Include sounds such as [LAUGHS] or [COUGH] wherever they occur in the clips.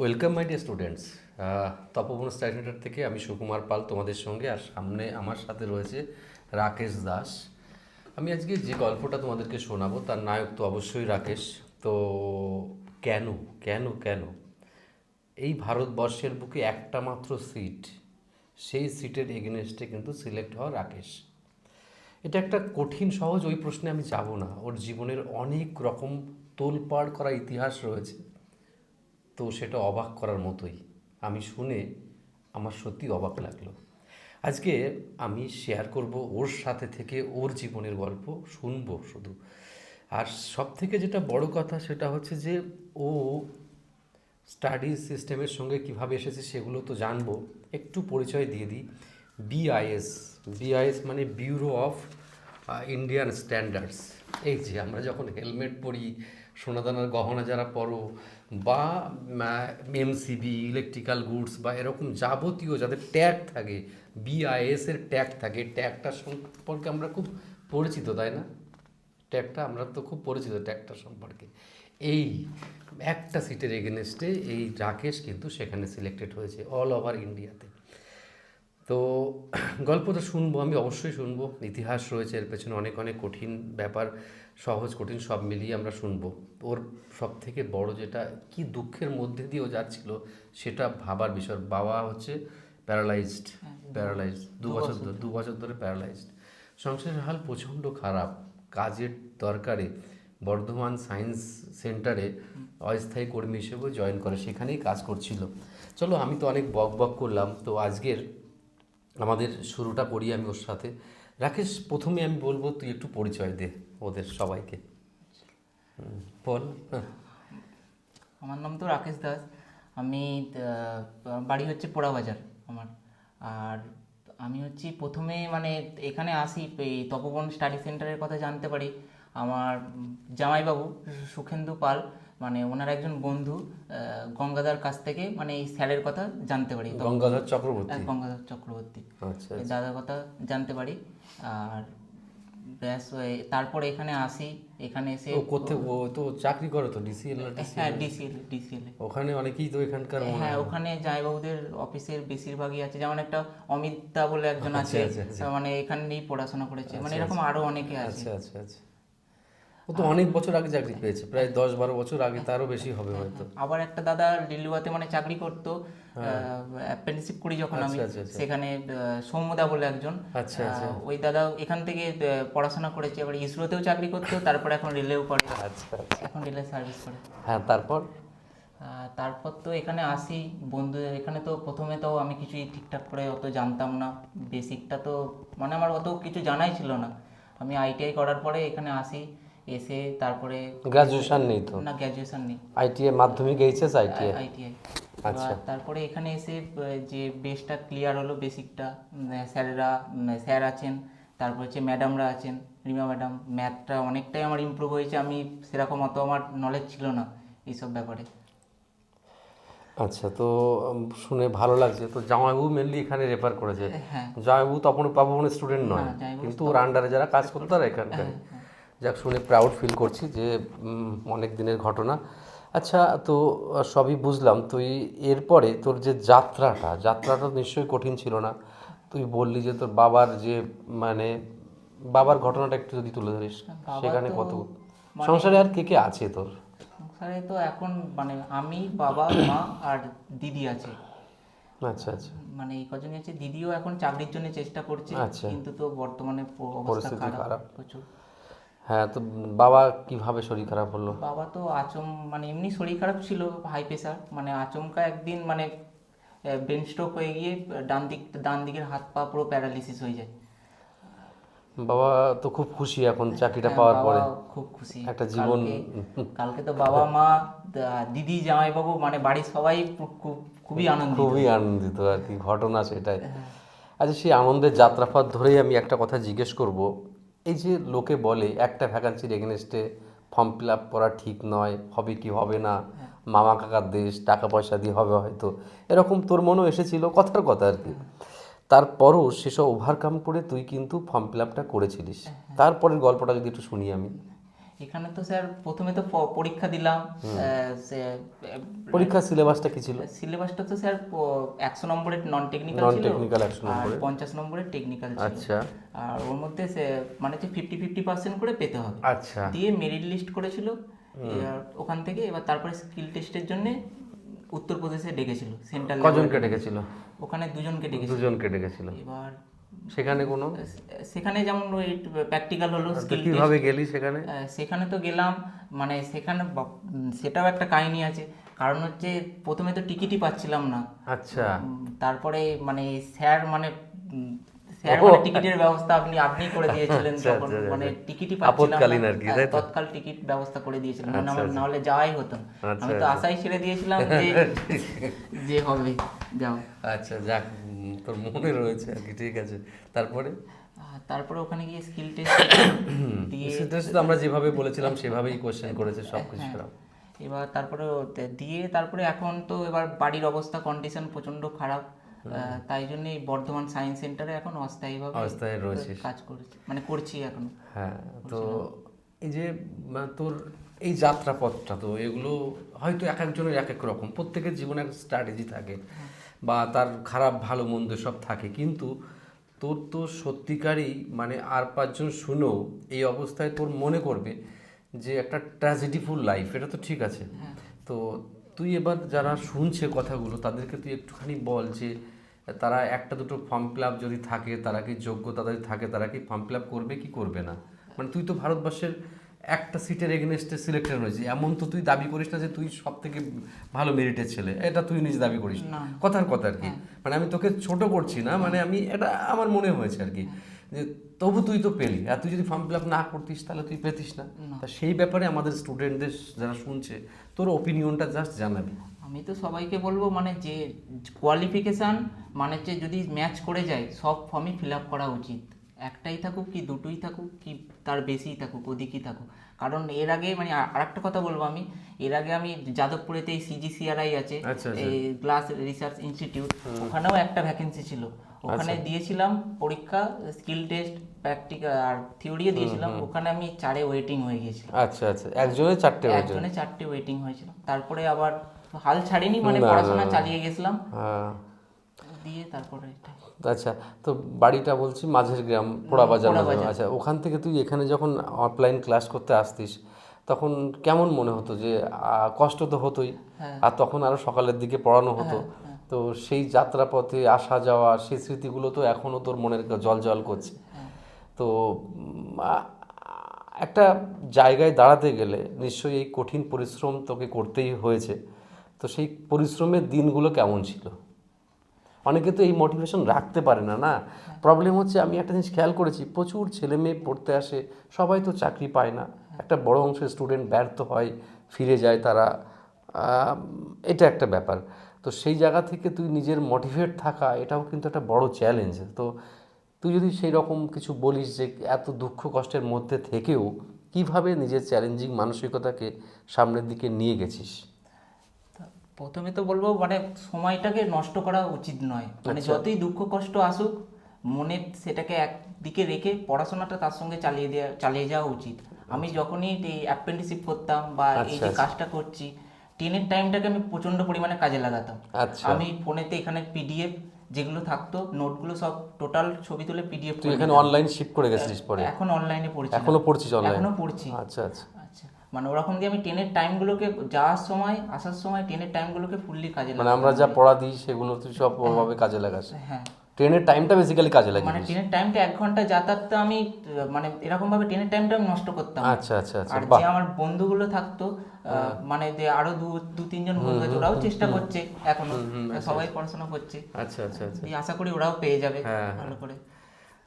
Welcome my dear students Tapoban study centre থেকে আমি সুকুমার পাল তোমাদের সঙ্গে, আর সামনে আমার সাথে রয়েছে রাকেশ দাস। আমি আজকে যে গল্পটা তোমাদেরকে শোনাবো, তার নায়ক তো অবশ্যই রাকেশ। তো কেন কেন কেন? এই ভারতবর্ষের বুকে একটা মাত্র সিট সেই সিটের এগেনস্টে কিন্তু সিলেক্ট হওয়া রাকেশ। এটা একটা কঠিন, সহজ, ওই প্রশ্নে আমি যাব না। ওর জীবনের অনেক রকম তোলপাড় করা ইতিহাস রয়েছে। তো সেটা অবাক করার মতোই। আমি শুনে আমার সত্যি অবাক লাগল। আজকে আমি শেয়ার করব ওর সাথে থেকে ওর জীবনের গল্প শুনব শুধু। আর সব থেকে যেটা বড় কথা সেটা হচ্ছে যে ও স্টাডি সিস্টেমের সঙ্গে কীভাবে এসেছে সেগুলো তো জানব। একটু পরিচয় দিয়ে দিই। বিআইএস বিআইএস মানে ব্যুরো অফ ইন্ডিয়ান স্ট্যান্ডার্ডস এই যে আমরা যখন হেলমেট পরি, সোনাদানার গহনা যারা পরো বা এমসিবি ইলেকট্রিক্যাল গুডস বা এরকম যাবতীয় যাদের ট্যাগ থাকে বিআইএস এর ট্যাগ থাকে ট্যাগটা সম্পর্কে আমরা খুব পরিচিত, তাই না? ট্যাগটা আমরা তো খুব পরিচিত ট্যাগটা সম্পর্কে। এই একটা সিটের এগেনস্টে এই রাকেশ কিন্তু সেখানে সিলেক্টেড হয়েছে অল ওভার ইন্ডিয়াতে তো গল্পটা শুনব আমি অবশ্যই শুনব। ইতিহাস রয়েছে এর পেছনে অনেক অনেক কঠিন ব্যাপার সহজ কঠিন সব মিলিয়ে আমরা শুনব। ওর সব থেকে বড় যেটা কি দুঃখের মধ্যে দিয়ে ও যাচ্ছিল সেটা ভাবার বিষয়। বাবা হচ্ছে প্যারালাইজড প্যারালাইজড দু বছর ধরে দু বছর ধরে প্যারালাইজড সংসারের হাল প্রচণ্ড খারাপ। কাজের দরকারে বর্ধমান সায়েন্স সেন্টারে অস্থায়ী কর্মী হিসেবে জয়েন করে সেখানেই কাজ করছিল। চলো আমি তো অনেক বক বক করলাম। তো আজকের আমাদের শুরুটা করি আমি ওর সাথে। রাকেশ, প্রথমে আমি বলব, তুই একটু পরিচয় দে ওদের সবাইকে। বল। হ্যাঁ। আমার নাম তো রাকেশ দাস। আমি বাড়ি হচ্ছে পোড়াবাজার আমার। আর আমি হচ্ছি প্রথমে মানে এখানে আসি, এই তপবন স্টাডি সেন্টারের কথা জানতে পারি। আমার জামাইবাবু সুখেন্দু পাল। মানে ওনার একজন বন্ধু আহ, গঙ্গাদার কাছ থেকে মানে এই স্যারের কথা জানতে পারি। গঙ্গাধর চক্রবর্তী? গঙ্গাধর চক্রবর্তী। আচ্ছা দাদার কথা জানতে পারি। আর ব্যাস ওই তারপরে এখানে আসি। এখানে এসে ও করতে ও তো চাকরি করে তো ডিসিএল হ্যাঁ ডিসিএল ডিসিএল ওখানে অনেকেই তো এখানকার হ্যাঁ ওখানে জামাইবাবুদের অফিসের বেশিরভাগই আছে। যেমন একটা অমিতা বলে একজন আছে আচ্ছা, আচ্ছা, মানে এখানেই পড়াশোনা করেছে। মানে এরকম আরও অনেকে আছে। আচ্ছা আচ্ছা আচ্ছা। ও তো অনেক বছর আগে চাকরি পেয়েছে প্রায় দশ বারো বছর আগে তারও বেশি হবে হয়তো। আবার একটা দাদা লিলুয়াতে মানে চাকরি করতো অ্যাপেন্ডিসিপ করি যখন আমি আচ্ছা, আচ্ছা। সেখানে সৌম্যদা বলে একজন। আচ্ছা, আচ্ছা। ওই দাদা এখান থেকে পড়াশোনা করেছে এবার ইসরোতেও চাকরি করতো তারপরে এখন রেলেও করে। আচ্ছা এখন রেলে সার্ভিস করে। হ্যাঁ তারপর? তারপর তো এখানে আসি। বন্ধু এখানে তো প্রথমে তো আমি কিছুই ঠিকঠাক করে অত জানতাম না। বেসিকটা তো মানে আমার অত কিছু জানাই ছিল না। আমি আইটিআই করার পরে এখানে আসি। এসে তারপরে গ্রাজুয়েশন নেই তো? না গ্র্যাজুয়েশন নেই। আইটিআই মাধ্যমিক এইচএস আইটিআই আইটিআই আচ্ছা। তারপরে এখানে এসে যে বেসটা ক্লিয়ার হলো বেসিকটা স্যারেরা স্যার আছেন তারপর হচ্ছে ম্যাডামরা আছেন রিমা ম্যাডাম ম্যাথটা অনেকটাই আমার ইমপ্রুভ হয়েছে আমি সেরকম অত আমার নলেজ ছিল না এইসব ব্যাপারে। আচ্ছা তো শুনে ভালো লাগছে। তো জামাইবাবু মেনলি এখানে রেফার করেছে। হ্যাঁ। জামাইবাবু তপন পাবনের স্টুডেন্ট নয়। না, কিন্তু ওর আন্ডারে যারা কাজ করতো তারা এখানকার। যাক শুনে প্রাউড ফিল করছি যে অনেক দিনের ঘটনা। আচ্ছা তো সবই বুঝলাম। তুই এরপরে তোর যে যাত্রাটা যাত্রাটা নিশ্চয়ই কঠিন ছিল না। তুই বললি যে তোর বাবার যে মানে বাবার ঘটনাটা একটু যদি তুলে ধরিস সেখানে কত? সংসারে আর কে কে আছে তোর? সংসারে তো এখন মানে আমি বাবা মা আর দিদি আছে। আচ্ছা আচ্ছা। মানে এই কজনই আছে। দিদিও এখন চাকরির জন্য চেষ্টা করছে আচ্ছা। কিন্তু তো বর্তমানে অবস্থা খারাপ। খারাপ। প্রচুর। হ্যাঁ তো বাবা কীভাবে শরীর খারাপ হলো? বাবা তো আচম মানে এমনি শরীর খারাপ ছিল হাই প্রেশার মানে আচমকা একদিন মানে ব্রেন স্ট্রোক হয়ে গিয়ে ডান দিক ডান দিকের হাত পা পুরো প্যারালিসিস হয়ে যায়। বাবা তো খুব খুশি এখন চাকরিটা হ্যাঁ, পাওয়ার পরে। খুব খুশি। একটা জীবন কালকে- তো বাবা মা দিদি জামাইবাবু মানে বাড়ির সবাই খুব- খুব- খুবই আনন্দিত। খুবই আনন্দিত আর কি ঘটনা সেটাই। হ্যাঁ। আচ্ছা সেই আনন্দের যাত্রাপথ ধরেই আমি একটা কথা জিজ্ঞেস করব। এই যে লোকে বলে একটা ভ্যাকান্সির এগেনস্টে ফর্ম ফিল আপ করা ঠিক নয় হবে কি হবে না হ্যাঁ। মামা কাকার দেশ টাকা পয়সা দিয়ে হবে হয়তো এরকম তোর মনেও এসেছিল কথার কথা আর কি। তারপরও সেসব ওভারকাম করে তুই কিন্তু ফর্ম ফিল আপটা করেছিলিস। তারপরের গল্পটা যদি একটু শুনি আমি। এখানে তো স্যার প্রথমে তো পরীক্ষা দিলাম পরীক্ষার সিলেবাসটা কি ছিল? সিলেবাসটা তো স্যার একশো নম্বরের নন টেকনিক্যাল নন ছিল টেকনিক্যাল আর পঞ্চাশ নম্বরের টেকনিক্যাল ছিল। আচ্ছা। আর ওর মধ্যে মানে যে ফিফটি ফিফটি পার্সেন্ট করে পেতে হবে। আচ্ছা। দিয়ে মেরিট লিস্ট করেছিল। ওখান থেকে এবার তারপরে স্কিল টেস্টের জন্য উত্তরপ্রদেশে ডেকেছিল সেন্ট্রাল কজনকে ডেকেছিল? ওখানে দুজনকে ডেকেছিল। দুজনকে ডেকেছিল। এবার সেখানে কোনো? সেখানে যেমন ওই প্র্যাকটিক্যাল হলো স্কিল কীভাবে গেলি সেখানে? সেখানে তো গেলাম মানে সেখানে সেটাও একটা কাহিনী আছে। কারণ হচ্ছে প্রথমে তো টিকিটই পাচ্ছিলাম না। আচ্ছা। তারপরে মানে স্যার মানে। মানে টিকিটের ব্যবস্থা আপনি আপনি করে দিয়েছিলেন [LAUGHS] মানে। টিকিটই আপদকালীন না। আর কি, হ্যাঁ, তো? তৎকাল টিকিট ব্যবস্থা করে দিয়েছিলেন মানে আচ্ছা, আচ্ছা। যাওয়াই হতো। আমি তো আচ্ছা। আশাই ছেড়ে দিয়েছিলাম যে [LAUGHS] যে হবে যাও। আচ্ছা যাক তোর মনে রয়েছে আর কি ঠিক আছে। তারপরে? তারপরে ওখানে গিয়ে স্কিল টেস্ট [COUGHS] দিয়ে তো আমরা যেভাবে বলেছিলাম সেভাবেই কোশ্চেন করেছে সব কিছু এবার তারপরে দিয়ে তারপরে এখন তো এবার বাড়ির অবস্থা কন্ডিশন প্রচণ্ড খারাপ। তাই জন্য এই বর্ধমান সায়েন্স সেন্টারে এখন অস্থায়ীভাবে অবস্থায় রয়েছিস। কাজ করছি। মানে করছি এখন। হ্যাঁ তো এই যে তোর এই যাত্রাপথটা তো এগুলো হয়তো এক একজনের এক এক রকম। প্রত্যেকের জীবনে এক স্ট্র্যাটেজি থাকে বা তার খারাপ ভালো মন্দ সব থাকে। কিন্তু তোর তো সত্যিকারই মানে আর পাঁচজন শুনেও এই অবস্থায় তোর মনে করবে যে একটা ট্র্যাজেডিফুল লাইফ এটা তো ঠিক আছে। তো তুই এবার যারা শুনছে কথাগুলো তাদেরকে তুই একটুখানি বল যে তারা একটা দুটো ফর্ম ফিল যদি থাকে তারা কি যোগ্যতা যদি থাকে তারা কি ফর্ম ফিল করবে কি করবে না? মানে তুই তো ভারতবর্ষের একটা সিটের এগেনস্টে সিলেক্টেড হয়েছিস এমন তো তুই দাবি করিস না যে তুই সব থেকে ভালো মেরিটের ছেলে। এটা তুই নিজে দাবি করিস না। কথার কথা আর কি। মানে আমি তোকে ছোট করছি না মানে আমি এটা আমার মনে হয়েছে আর কি। যে তবু তুই তো পেলি আর তুই যদি ফর্ম ফিল আপ না করতিস তাহলে তুই পেতিস না। তা সেই ব্যাপারে আমাদের স্টুডেন্টদের যারা শুনছে তোর ওপিনিয়নটা জাস্ট জানাবি। আমি তো সবাইকে বলব মানে যে কোয়ালিফিকেশান মানে যে যদি ম্যাচ করে যায় সব ফর্মই ফিল আপ করা উচিত। একটাই থাকুক কি দুটোই থাকুক কি তার বেশিই থাকুক ওদিকই থাকুক। কারণ এর আগে মানে আর একটা কথা বলব আমি এর আগে আমি যাদবপুরেতে এই সিজিসিআরআই আছে। এই গ্লাস রিসার্চ ইনস্টিটিউট ওখানেও একটা ভ্যাকেন্সি ছিল। ওখানে দিয়েছিলাম পরীক্ষা স্কিল টেস্ট প্র্যাকটিক্যাল আর থিওরিও দিয়েছিলাম। ওখানে আমি চারে ওয়েটিং হয়ে গিয়েছিলাম। আচ্ছা আচ্ছা। একজনের চারটে একজনে চারটে ওয়েটিং হয়েছিল তারপরে আবার হাল ছাড়িনি মানে পড়াশোনা। চালিয়ে গেছিলাম। হ্যাঁ। দিয়ে তারপরে আচ্ছা তো বাড়িটা বলছি মাঝের গ্রাম পোড়াবাজার মাঝে পোড়াবাজার। আচ্ছা ওখান থেকে তুই এখানে যখন অফলাইন ক্লাস করতে আসতিস তখন কেমন মনে হতো যে কষ্ট তো হতোই। আর তখন আরও সকালের দিকে পড়ানো হতো। তো সেই যাত্রাপথে আসা যাওয়া সেই স্মৃতিগুলো তো এখনও তোর মনের জল জল করছে। তো একটা জায়গায় দাঁড়াতে গেলে নিশ্চয়ই এই কঠিন পরিশ্রম তোকে করতেই হয়েছে। তো সেই পরিশ্রমের দিনগুলো কেমন ছিল? অনেকে তো এই মোটিভেশন রাখতে পারে না না? প্রবলেম হচ্ছে আমি একটা জিনিস খেয়াল করেছি প্রচুর ছেলে মেয়ে পড়তে আসে সবাই তো চাকরি পায় না। একটা বড় অংশের স্টুডেন্ট ব্যর্থ হয় ফিরে যায় তারা। এটা একটা ব্যাপার। তো সেই জায়গা থেকে তুই নিজের মোটিভেট থাকা এটাও কিন্তু একটা বড় চ্যালেঞ্জ তো তুই যদি সেই রকম কিছু বলিস যে এত দুঃখ কষ্টের মধ্যে থেকেও কীভাবে নিজের চ্যালেঞ্জিং মানসিকতাকে সামনের দিকে নিয়ে গেছিস? প্রথমে তো বলব মানে সময়টাকে নষ্ট করা উচিত নয়। মানে আচ্ছা। যতই দুঃখ কষ্ট আসুক মনে সেটাকে একদিকে রেখে পড়াশোনাটা তার সঙ্গে চালিয়ে দেওয়া চালিয়ে যাওয়া উচিত। আমি যখনই এই অ্যাপ্রেন্টিসিপ করতাম বা এই আচ্ছা, যে আচ্ছা। কাজটা করছি টেনের টাইমটাকে আমি প্রচণ্ড পরিমাণে কাজে লাগাতাম। আচ্ছা। আমি ফোনেতে এখানে পিডিএফ যেগুলো থাকতো নোটগুলো সব টোটাল ছবি তুলে পিডিএফ তুই এখানে অনলাইন শিফট করে গেছিলিস পরে? এখন অনলাইনে পড়ছি এখনও পড়ছিস অনলাইন এখনও পড়ছি। আচ্ছা আচ্ছা। আচ্ছা। মানে ওরকম দিয়ে আমি ট্রেনের টাইমগুলোকে যাওয়ার সময় আসার সময় ট্রেনের টাইমগুলোকে ফুললি কাজে মানে আমরা যা পড়া দিই সেগুলো তুই সব ওভাবে কাজে লাগাস। হ্যাঁ। ট্রেনের টাইমটা বেসিক্যালি কাজে লাগে মানে ট্রেনের টাইমটা এক ঘণ্টা যাতায়াতটা আমি মানে এরকম ভাবে ট্রেনের টাইমটা আমি নষ্ট করতাম। আচ্ছা আচ্ছা আচ্ছা আর যে আমার বন্ধুগুলো থাকতো মানে যে আরও দু দু তিনজন বন্ধু আছে ওরাও চেষ্টা করছে এখনও। সবাই পড়াশোনা করছে। আচ্ছা আচ্ছা আচ্ছা। আশা করি ওরাও পেয়ে যাবে হ্যাঁ, ভালো করে।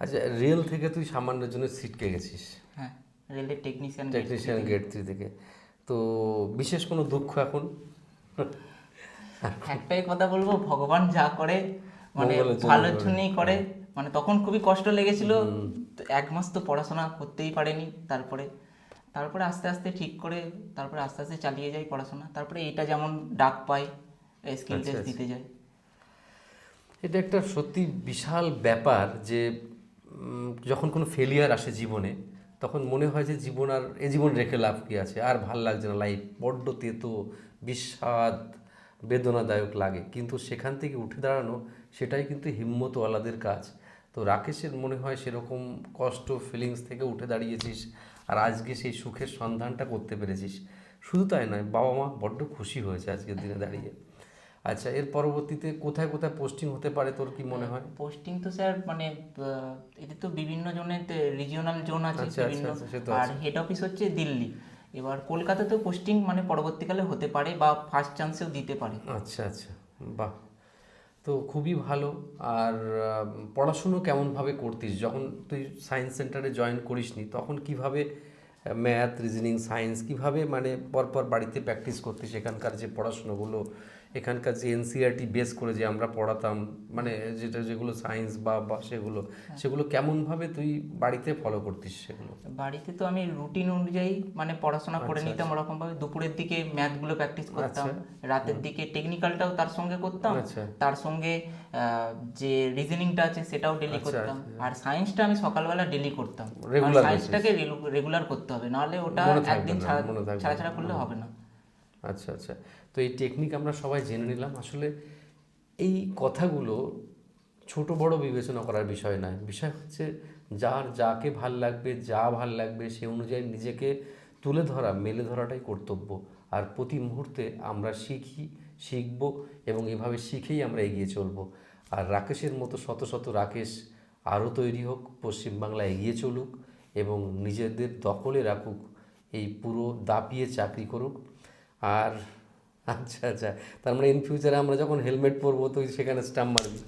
আচ্ছা রেল থেকে তুই সামান্যের জন্য সিটকে গেছিস? হ্যাঁ রেলের টেকনিশিয়ান টেকনিশিয়ান গেট থ্রি থেকে। তো বিশেষ কোনো দুঃখ এখন? একটাই কথা বলব ভগবান যা করে মানে ভালোর জন্যই করে। মানে তখন খুবই কষ্ট লেগেছিল। এক মাস তো পড়াশোনা করতেই পারেনি তারপরে। তারপরে আস্তে আস্তে ঠিক করে তারপরে আস্তে আস্তে চালিয়ে যাই পড়াশোনা। তারপরে এটা যেমন ডাক পাই স্কিল আচ্ছা, টেস্ট দিতে যাই এটা একটা সত্যি বিশাল ব্যাপার যে যখন কোনো ফেলিয়ার আসে জীবনে তখন মনে হয় যে জীবন আর এ জীবন রেখে লাভ কি আছে? আর ভালো লাগছে না। লাইফ বড্ড তেতো বিস্বাদ বেদনাদায়ক লাগে। কিন্তু সেখান থেকে উঠে দাঁড়ানো সেটাই কিন্তু হিম্মতওয়ালাদের কাজ। তো রাকেশের মনে হয় সেরকম কষ্ট ফিলিংস থেকে উঠে দাঁড়িয়েছিস আর আজকে সেই সুখের সন্ধানটা করতে পেরেছিস। শুধু তাই নয় বাবা মা বড্ড খুশি হয়েছে আজকের দিনে দাঁড়িয়ে। আচ্ছা এর পরবর্তীতে কোথায় কোথায় পোস্টিং হতে পারে তোর কি মনে হয়? পোস্টিং তো স্যার মানে এতে তো বিভিন্ন জনের রিজিওনাল জোন আছে আচ্ছা, আচ্ছা, বিভিন্ন। আচ্ছা, আর হেড অফিস হচ্ছে দিল্লি। এবার কলকাতাতেও পোস্টিং মানে পরবর্তীকালে হতে পারে বা ফার্স্ট চান্সেও দিতে পারে। আচ্ছা আচ্ছা বাহ। তো খুবই ভালো। আর পড়াশুনো কেমনভাবে করতিস? যখন তুই সায়েন্স সেন্টারে জয়েন করিসনি, তখন কীভাবে ম্যাথ রিজনিং সায়েন্স কীভাবে মানে পরপর বাড়িতে প্র্যাকটিস করতিস? এখানকার যে পড়াশুনোগুলো এখানকার যে এনসিআরটি বেস করে যে আমরা পড়াতাম মানে যেটা যেগুলো সায়েন্স বা বা সেগুলো সেগুলো কেমনভাবে তুই বাড়িতে ফলো করতিস সেগুলো? বাড়িতে তো আমি রুটিন অনুযায়ী মানে পড়াশোনা করে আচ্ছা, নিতাম ওরকম ভাবে দুপুরের দিকে ম্যাথগুলো প্র্যাকটিস করতাম আচ্ছা। রাতের দিকে টেকনিক্যালটাও তার সঙ্গে করতাম আচ্ছা। তার সঙ্গে যে রিজনিংটা আছে সেটাও ডেলি আচ্ছা, করতাম। আর সায়েন্সটা আমি সকালবেলা ডেলি করতাম। সায়েন্সটাকে রেগুলার করতে হবে। নাহলে ওটা একদিন ছাড়া। ছাড়া করলে হবে না। আচ্ছা আচ্ছা। তো এই টেকনিক আমরা সবাই জেনে নিলাম। আসলে এই কথাগুলো ছোট বড় বিবেচনা করার বিষয় নয়। বিষয় হচ্ছে যার যাকে ভালো লাগবে, যা ভালো লাগবে, সে অনুযায়ী নিজেকে তুলে ধরা, মেলে ধরাটাই কর্তব্য। আর প্রতি মুহূর্তে আমরা শিখি, শিখব এবং এভাবে শিখেই আমরা এগিয়ে চলব। আর রাকেশের মতো শত শত রাকেশ আরও তৈরি হোক, পশ্চিমবাংলা এগিয়ে চলুক এবং নিজেদের দখলে রাখুক, এই পুরো দাপিয়ে চাকরি করুক। আর আচ্ছা আচ্ছা। তার মানে ইন ফিউচারে আমরা যখন হেলমেট পরবো, তুই সেখানে স্টাম্প মারবি।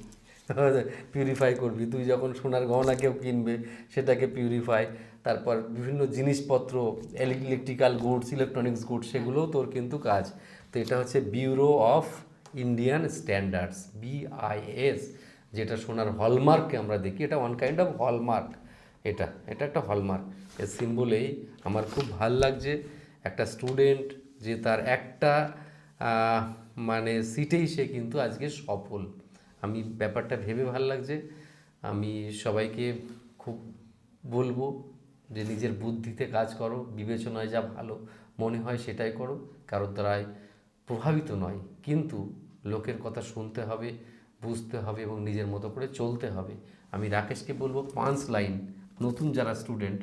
[LAUGHS] পিউরিফাই করবি। তুই যখন সোনার গহনা কেউ কিনবে, সেটাকে পিউরিফাই তারপর বিভিন্ন জিনিসপত্র ইলেকট্রিক্যাল গুডস ইলেকট্রনিক্স গুডস সেগুলোও তোর কিন্তু কাজ। তো এটা হচ্ছে bureau of Indian standards BIS যেটা সোনার হলমার্ককে আমরা দেখি। এটা ওয়ান কাইন্ড অফ হলমার্ক এটা। এটা একটা হলমার্ক এর সিম্বলেই আমার খুব ভালো লাগছে। একটা স্টুডেন্ট যে তার একটা মানে সিটেই সে কিন্তু আজকে সফল। আমি ব্যাপারটা ভেবে ভালো লাগছে। আমি সবাইকে খুব বলব যে নিজের বুদ্ধিতে কাজ করো, বিবেচনায় যা ভালো মনে হয় সেটাই করো, কারোর দ্বারাই প্রভাবিত নয়। কিন্তু লোকের কথা শুনতে হবে, বুঝতে হবে এবং নিজের মতো করে চলতে হবে। আমি রাকেশকে বলব, পাঁচ লাইন, নতুন যারা স্টুডেন্ট,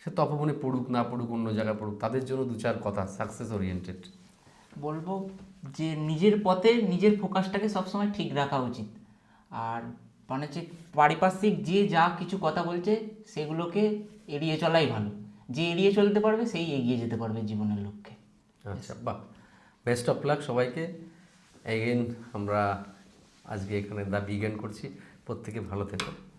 সে তপবনে পড়ুক না পড়ুক, অন্য জায়গায় পড়ুক, তাদের জন্য দু চার কথা সাকসেস ওরিয়েন্টেড বলব যে নিজের পথে নিজের ফোকাসটাকে সবসময় ঠিক রাখা উচিত। আর মানে হচ্ছে পারিপার্শ্বিক যে যা কিছু কথা বলছে, সেগুলোকে এড়িয়ে চলাই ভালো। যে এড়িয়ে চলতে পারবে, সেই এগিয়ে যেতে পারবে জীবনের লক্ষ্যে। আচ্ছা বাহ। বেস্ট অফ লাক সবাইকে। এগেন আমরা আজকে এখানে দা বিজ্ঞান করছি। প্রত্যেকে ভালো থেকো।